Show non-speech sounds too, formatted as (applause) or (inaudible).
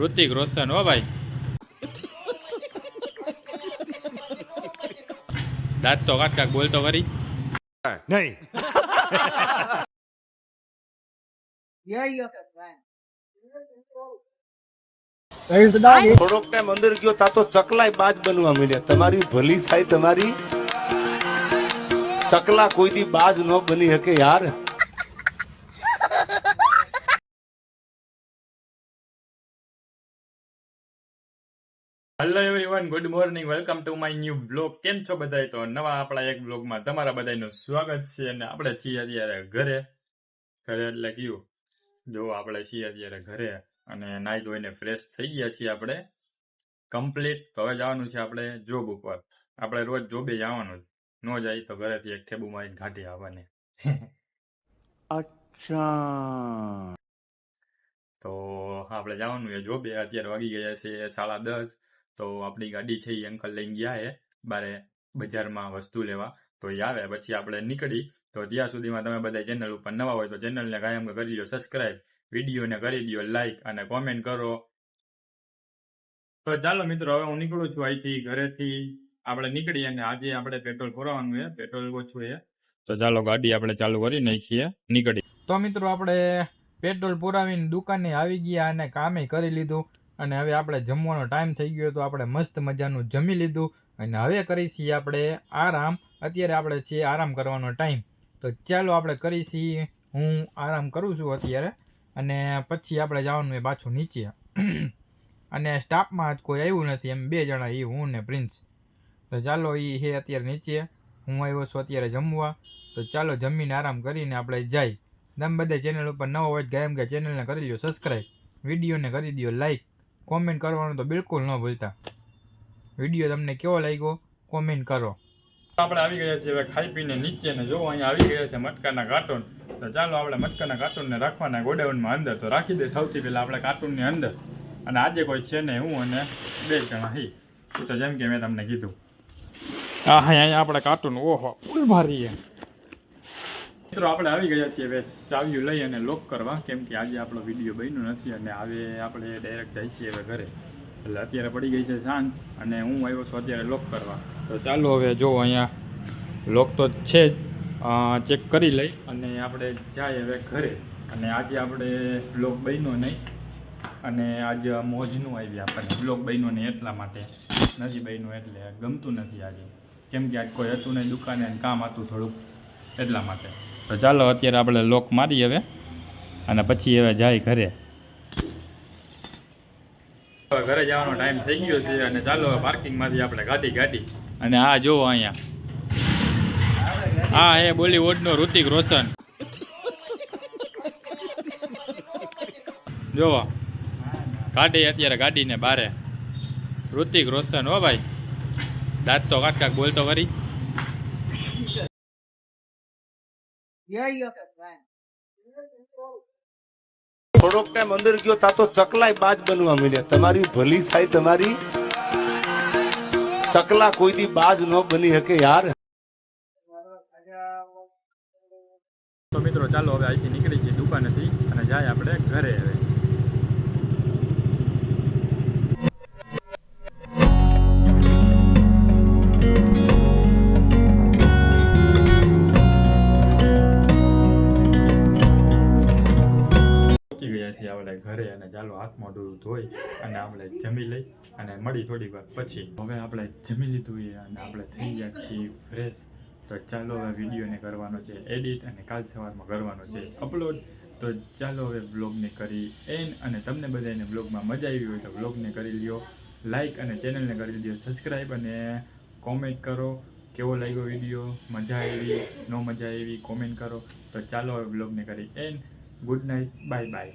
ઋતિક રોશન હો ભાઈ. દાંત તો કાક કાક બોલતો કરી નહીં. થોડોક ટાઈમ અંદર ગયો તા તો ચકલાય બાજ બનવા મળ્યા તમારી ભલી થાય તમારી ચકલા કોઈ દી બાજ ન બની શકે યાર. Hello everyone good morning welcome to my new blog કેમ છો બધાય? તો નવા આપણા એક બ્લોગમાં તમારા બધાનું સ્વાગત છે અને આપણે છીએ અત્યારે ઘરે. ઘરે એટલે કયું? જો આપણે છીએ અત્યારે ઘરે અને નાઈ ધોઈને ફ્રેશ થઈ ગયા છીએ આપણે. કમ્પ્લીટ હવે જવાનું છે આપણે જોબ ઉપર. આપણે રોજ જોબે જવાનું ન જાય તો ઘરેથી એક ઠેબુ મારીને ઘાટી આવવાની. (laughs) અચ્છા. તો આપણે જવાનું એ. જોબે અત્યારે વાગી ગયા છે સાડા દસ. તો આપણી ગાડી છે એ અંકલ લઈને ગયા બારે બજારમાં વસ્તુ લેવા. તો એ આવે, પછી આપણે નીકળી. તો ત્યાં સુધીમાં તમે બધા ચેનલ ઉપર નવા હોય તો ચેનલને કાયમ કરી દો સબસ્ક્રાઇબ વિડીયોને કરી દો લાઈક અને કોમેન્ટ કરો. તો ચાલો મિત્રો, હવે હું નીકળું છું અહીંથી ઘરેથી. આપણે નીકળી અને આજે આપણે પેટ્રોલ પુરાવાનું છે, પેટ્રોલ ઓછું છે. તો ચાલો ગાડી આપણે ચાલુ કરી નાખીએ, નીકળી. તો મિત્રો, આપણે પેટ્રોલ પુરાવીને દુકાને આવી ગયા અને કામે કરી લીધું. અને હવે આપણે જમવાનો ટાઈમ થઈ ગયો તો આપણે મસ્ત મજાનું જમી લીધું અને હવે કરી છીએ આપણે આરામ. અત્યારે આપણે છીએ આરામ કરવાનો ટાઈમ તો ચાલો આપણે કરી છીએ હું આરામ કરું છું અત્યારે અને પછી આપણે જવાનું એ પાછું નીચે. (clears throat) અને સ્ટાફમાં જ કોઈ આવ્યું નથી એમ બે જણા એ હું ને પ્રિન્સ. તો ચાલો એ હે અત્યારે નીચે. હું આવ્યો છું અત્યારે જમવા. તો ચાલો જમીને આરામ કરીને આપણે જાય. તમે બધા ચેનલ ઉપર નવો હોય ગાયમ કે ચેનલને કરી લો સબસ્ક્રાઈબ વિડીયોને કરી દો લાઈક કોમેન્ટ કરવાનું તો બિલકુલ ન ભૂલતા. વીડિયો તમને કેવો લાગ્યો કોમેન્ટ કરો. આપણે આવી ગયા છીએ ખાઈ પીને નીચે ને જો અહીંયા આવી ગયા છે મટકાના કાર્ટૂન તો ચાલો આપણે મટકાના કાર્ટૂનને રાખવાના ગોડાઉનમાં અંદર. તો રાખી દે સૌથી પહેલાં આપણે કાર્ટૂનની અંદર. અને આજે કોઈ છે ને હું અને બે જણા હી. એ તો જેમ કે મેં તમને કીધું. હા હા, અહીંયા આપણે કાર્ટૂન ઓહો ફૂલ ભારી મિત્રો, આપણે આવી ગયા છીએ હવે ચાવીઓ લઈ અને લોક કરવા, કેમ કે આજે આપણો વીડિયો બન્યો નથી અને હવે આપણે ડાયરેક્ટ જઈ છીએ હવે ઘરે. એટલે અત્યારે પડી ગઈ છે સાંજ અને હું આવ્યો છું અત્યારે લોક કરવા. તો ચાલો હવે જો અહીંયા લોક તો છે જ ચેક કરી લઈ અને આપણે જાય હવે ઘરે. અને આજે આપણે બ્લોગ બન્યો નહીં. અને આજે મોજનું આવી આપણને. બ્લોગ બન્યો નહીં એટલા માટે. નથી બન્યું એટલે ગમતું નથી આજે. કેમ કે આજ કોઈ હતું નહીં દુકાને કામ હતું થોડુંક એટલા માટે. તો ચાલો અત્યારે આપણે લોક મારી હવે. અને પછી હવે જાય ઘરે. ઘરે જવાનો ટાઈમ થઈ ગયો છે અને ચાલો પાર્કિંગમાંથી આપણે ગાડી ગાડી અને આ જોવો અહીંયા. હા એ બોલીવુડનો ઋતિક રોશન. જોવો. કાઢી અત્યારે ગાડીને બારે. ઋતિક રોશન હો ભાઈ. દાંત તો કાટ કાક બોલતો કરી થોડોક ટાઈમ અંદર ગયો તા તો ચકલાય બાજ બનવા મળ્યા તમારી ભલી થાય તમારી ચકલા કોઈ દી બાજ ન બની શકે યાર. તો મિત્રો ચાલો હવે અહીંથી નીકળી જઈએ દુકાનેથી અને જાય આપણે ઘરે હવે. ગયા આપણે ઘરે અને ચાલો હાથ મોઢું ધોઈ અને આપણે જમી લઈ અને મળી થોડી વાર પછી. હવે આપણે જમી લીધું અને આપણે થઈ ગયા છીએ ફ્રેશ તો ચાલો હવે વિડીયોને કરવાનો છે એડિટ અને કાલ સવારમાં કરવાનો છે અપલોડ તો ચાલો હવે બ્લોગને કરી એન અને તમને બધાને બ્લોગમાં મજા આવી હોય તો બ્લોગને કરી લ્યો લાઈક અને ચેનલને કરી દો સબસ્ક્રાઈબ અને કોમેન્ટ કરો. કેવો લાગ્યો વીડિયો મજા આવી? ન મજા આવી? કોમેન્ટ કરો. તો ચાલો હવે બ્લોગને કરી and good night bye bye